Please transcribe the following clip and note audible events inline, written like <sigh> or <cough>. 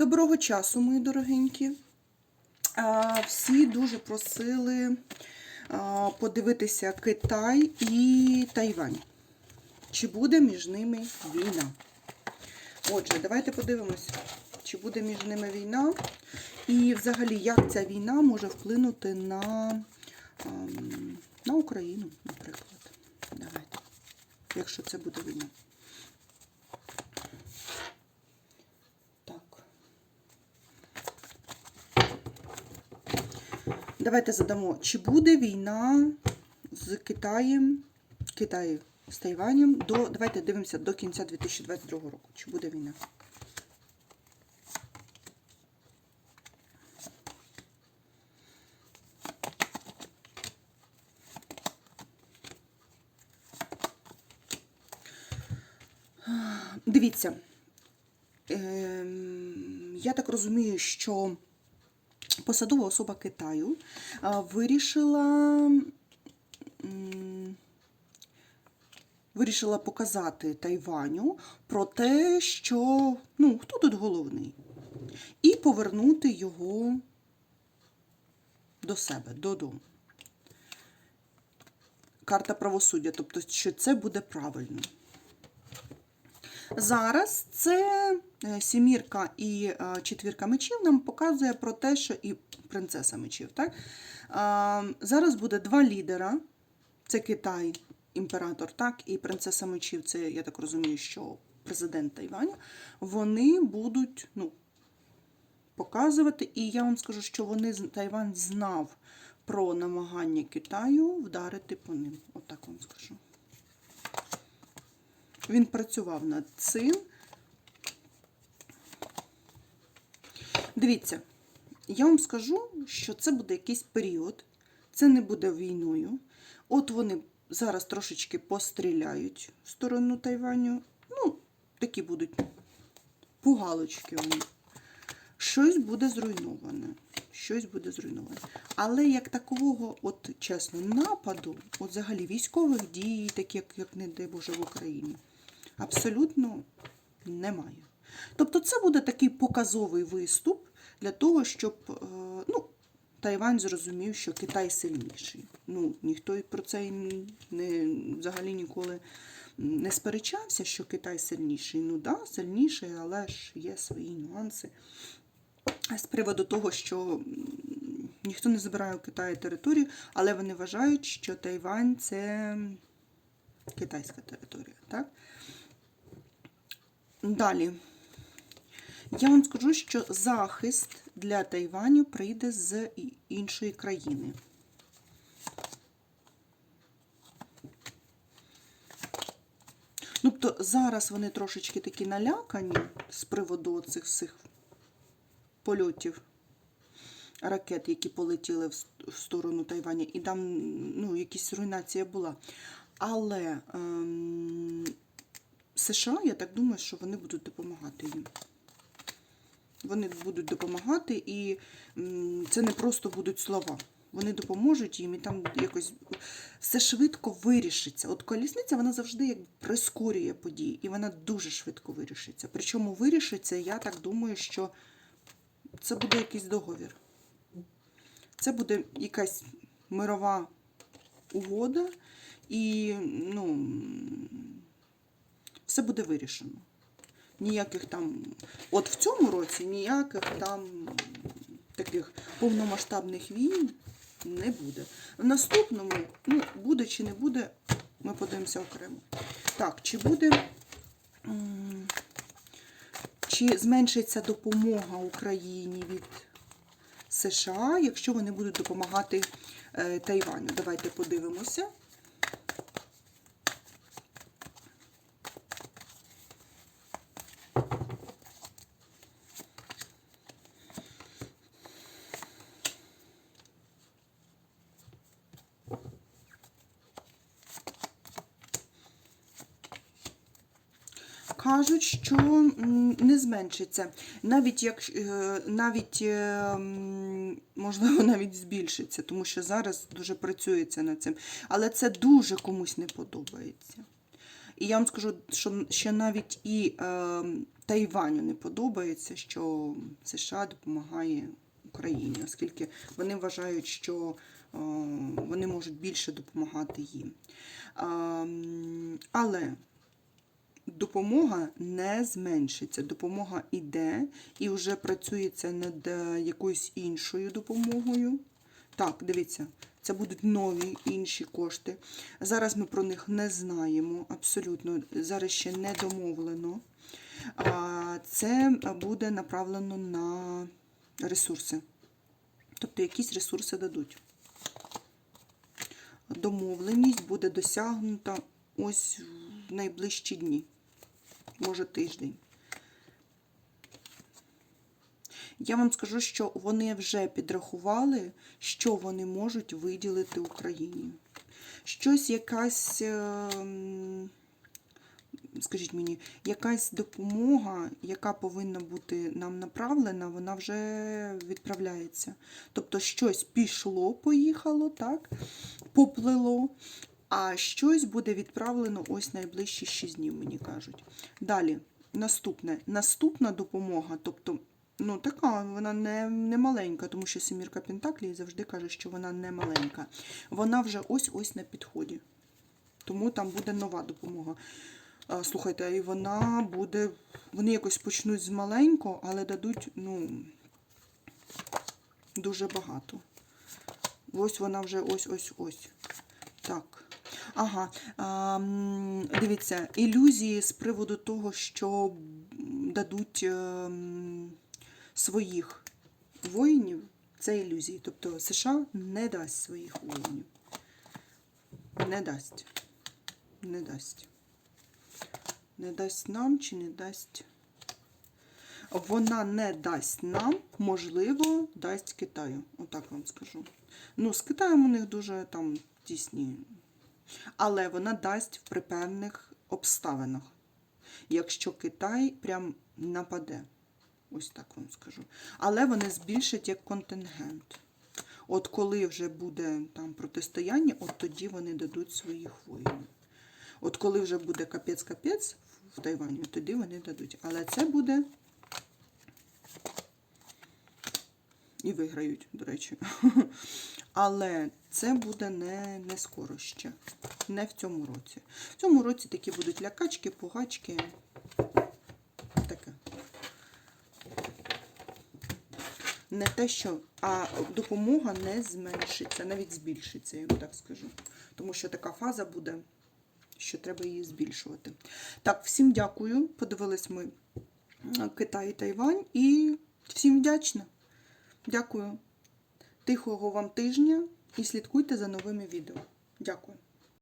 Доброго часу, мої дорогенькі. Всі дуже просили подивитися Китай і Тайвань. Чи буде між ними війна? Отже, давайте подивимося, чи буде між ними війна, і взагалі, як ця війна може вплинути на, ем, на Україну, наприклад. Давайте, якщо це буде війна. Давайте задамо, чи буде війна з Китаєм, Китаю з Тайванем до. Давайте дивимося до кінця 2022 року. Чи буде війна? Дивіться, ем, я так розумію, що посадова особа Китаю вирішила, вирішила показати Тайваню про те, що ну, хто тут головний, і повернути його до себе, додому. Карта правосуддя, тобто, що це буде правильно. Зараз це е, сімірка і е, четвірка мечів нам показує про те, що і принцеса мечів. Так? Зараз буде два лідера: це Китай, імператор, так, і принцеса мечів, це, я так розумію, що президент Тайваня. Вони будуть ну, показувати, і я вам скажу, що вони Тайвань знав про намагання Китаю вдарити по ним. Отак вам скажу. Він працював над цим. Дивіться, я вам скажу, що це буде якийсь період, це не буде війною. От вони зараз трошечки постріляють в сторону Тайваню. Ну, такі будуть пугалочки вони. Щось буде зруйноване. Щось буде зруйноване. Але як такового, от чесно, нападу, от взагалі військових дій, такі як, як не дай Боже в Україні, абсолютно немає. Тобто це буде такий показовий виступ для того, щоб е, ну, Тайвань зрозумів, що Китай сильніший. Ну, ніхто про це не, взагалі ніколи не сперечався, що Китай сильніший. Ну да, сильніший, але ж є свої нюанси. З приводу того, що ніхто не забирає у Китаю територію, але вони вважають, що Тайвань це китайська територія. Так? Далі. Я вам скажу, що захист для Тайваню прийде з іншої країни. Тобто зараз вони трошечки такі налякані з приводу цих всіх польотів ракет, які полетіли в сторону Тайваня, і там ну, якась руйнація була. Але ем, США, я так думаю, що вони будуть допомагати їм. Вони будуть допомагати, і це не просто будуть слова. Вони допоможуть їм, і там якось все швидко вирішиться. От колісниця вона завжди як прискорює події, і вона дуже швидко вирішиться. Причому вирішиться, я так думаю, що це буде якийсь договір. Це буде якась мирова угода, і ну, все буде вирішено. Ніяких там, от в цьому році ніяких там таких повномасштабних війн не буде. В наступному, ну, буде чи не буде, ми подивимося окремо. Так, чи буде, чи зменшиться допомога Україні від США, якщо вони будуть допомагати е, Тайваню? Давайте подивимося. Кажуть, що не зменшиться. Навіть як е, навіть е, можливо <laughs> навіть збільшиться, тому що зараз дуже працюється над цим. Але це дуже комусь не подобається. І я вам скажу, що ще навіть і е, Тайваню не подобається, що США допомагає Україні, оскільки вони вважають, що е, вони можуть більше допомагати їм. М, але допомога не зменшиться. Допомога іде і вже працюється над е, якоюсь іншою допомогою. Так, дивіться, це будуть нові інші кошти. Зараз ми про них не знаємо. Абсолютно, зараз ще не домовлено. Це буде направлено на ресурси. Тобто якісь ресурси дадуть. Домовленість буде досягнута ось найближчі дні, може тиждень. Я вам скажу, що вони вже підрахували, що вони можуть виділити Україні. Щось якась, ем, скажіть мені, якась допомога, яка повинна бути нам направлена, вона вже відправляється. Тобто щось пішло, поїхало, так, поплило, а щось буде відправлено ось найближчі 6 днів, мені кажуть. Далі, наступне. Наступна допомога, тобто, ну така, вона не, не маленька, тому що Семірка Пентаклі завжди каже, що вона не маленька. Вона вже ось-ось на підході. Тому там буде нова допомога. Слухайте, і вона буде. Вони якось почнуть з маленького, але дадуть, ну, дуже багато. Ось вона вже ось-ось-ось. Так. Ага, а, дивіться, ілюзії з приводу того, що дадуть ем, своїх воїнів, це ілюзії. Тобто США не дасть своїх воїнів. Не дасть. Не дасть. Не дасть нам чи не дасть. Вона не дасть нам, можливо, дасть Китаю. Отак вам скажу. Ну, з Китаєм у них дуже там тісні. Але вона дасть при певних обставинах. Якщо Китай прям нападе. Ось так вам скажу. Але вони збільшать як контингент. От коли вже буде там протистояння, от тоді вони дадуть своїх воїнів. От коли вже буде капець-капець в Тайвані, тоді вони дадуть. Але це буде. І виграють, до речі. <laughs> Але це буде не, не скоро ще. Не в цьому році. В цьому році такі будуть лякачки, пугачки. Таке. Не те, що, а допомога не зменшиться, навіть збільшиться, я так скажу. Тому що така фаза буде, що треба її збільшувати. Так, всім дякую. Подивились ми Китай і Тайвань і всім вдячна. Дякую. Тихого вам тижня і слідкуйте за новими відео. Дякую.